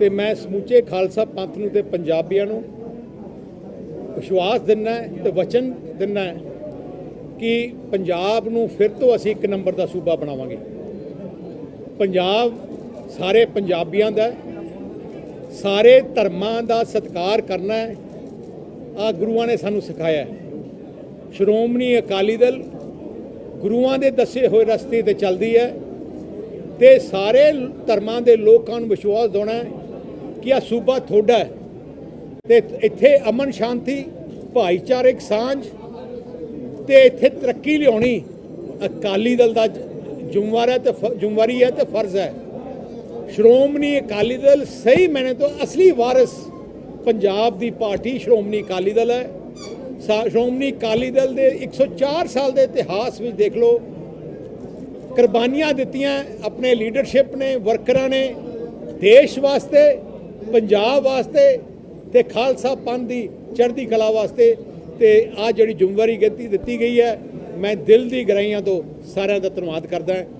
ਤੇ ਮੈਂ ਸਮੁੱਚੇ ਖਾਲਸਾ ਪੰਥ ਨੂੰ ਤੇ ਪੰਜਾਬੀਆਂ ਨੂੰ ਵਿਸ਼ਵਾਸ ਦਿੰਨਾ ਹੈ ਤੇ ਵਚਨ ਦਿੰਨਾ ਕਿ ਪੰਜਾਬ ਨੂੰ ਫਿਰ ਤੋਂ ਅਸੀਂ ਇੱਕ ਨੰਬਰ ਦਾ ਸੂਬਾ ਬਣਾਵਾਂਗੇ। ਪੰਜਾਬ ਸਾਰੇ ਪੰਜਾਬੀਆਂ ਦਾ ਸਾਰੇ ਧਰਮਾਂ ਦਾ ਸਤਿਕਾਰ ਕਰਨਾ ਹੈ। ਆ ਗੁਰੂਆਂ ਨੇ ਸਾਨੂੰ ਸਿਖਾਇਆ ਸ਼੍ਰੋਮਣੀ ਅਕਾਲੀ ਦਲ ਗੁਰੂਆਂ ਦੇ ਦੱਸੇ ਹੋਏ ਰਸਤੇ ਤੇ ਚੱਲਦੀ ਹੈ ਤੇ ਸਾਰੇ ਧਰਮਾਂ ਦੇ ਲੋਕਾਂ ਨੂੰ ਵਿਸ਼ਵਾਸ ਦਿਵਾਉਣਾ ਕਿ ਆ ਸੂਬਾ ਤੁਹਾਡਾ ਹੈ? ਤੇ ਇੱਥੇ ਅਮਨ ਸ਼ਾਂਤੀ, ਭਾਈਚਾਰਕ ਸਾਂਝ ਤੇ ਇੱਥੇ ਤਰੱਕੀ ਲਿਆਉਣੀ ਅਕਾਲੀ ਦਲ ਦਾ ਜ- ਜ਼ਿੰਮੇਵਾਰ ਹੈ ਤੇ ਫ- ਜ਼ਿੰਮੇਵਾਰੀ ਹੈ ਤੇ ਫਰਜ਼ ਹੈ। ਸ਼੍ਰੋਮਣੀ ਅਕਾਲੀ ਦਲ ਸਹੀ ਮੈਨੇ ਤੋਂ ਅਸਲੀ ਵਾਰਿਸ ਪੰਜਾਬ ਦੀ ਪਾਰਟੀ ਸ਼੍ਰੋਮਣੀ ਅਕਾਲੀ ਦਲ ਹੈ। ਸਾ- ਸ਼੍ਰੋਮਣੀ ਅਕਾਲੀ ਦਲ ਦੇ 104 ਸਾਲ ਦੇ ਇਤਿਹਾਸ ਵਿੱਚ ਦੇਖ ਲਓ, ਕੁਰਬਾਨੀਆਂ ਦਿੱਤੀਆਂ ਆਪਣੇ ਲੀਡਰਸ਼ਿਪ ਨੇ, ਵਰਕਰਾਂ ਨੇ, ਦੇਸ਼ ਵਾਸਤੇ ਪੰਜਾਬ ਵਾਸਤੇ ਤੇ ਖਾਲਸਾ ਪੰਥ ਦੀ ਚੜ੍ਹਦੀ ਕਲਾ ਵਾਸਤੇ ਤੇ ਆ ਜਿਹੜੀ ਜ਼ਿੰਮੇਵਾਰੀ ਦਿੱਤੀ ਦਿੱਤੀ ਗਈ ਹੈ, ਮੈਂ ਦਿਲ ਦੀ ਗਹਿਰਾਈਆਂ ਤੋਂ ਸਾਰਿਆਂ ਦਾ ਧੰਨਵਾਦ ਕਰਦਾ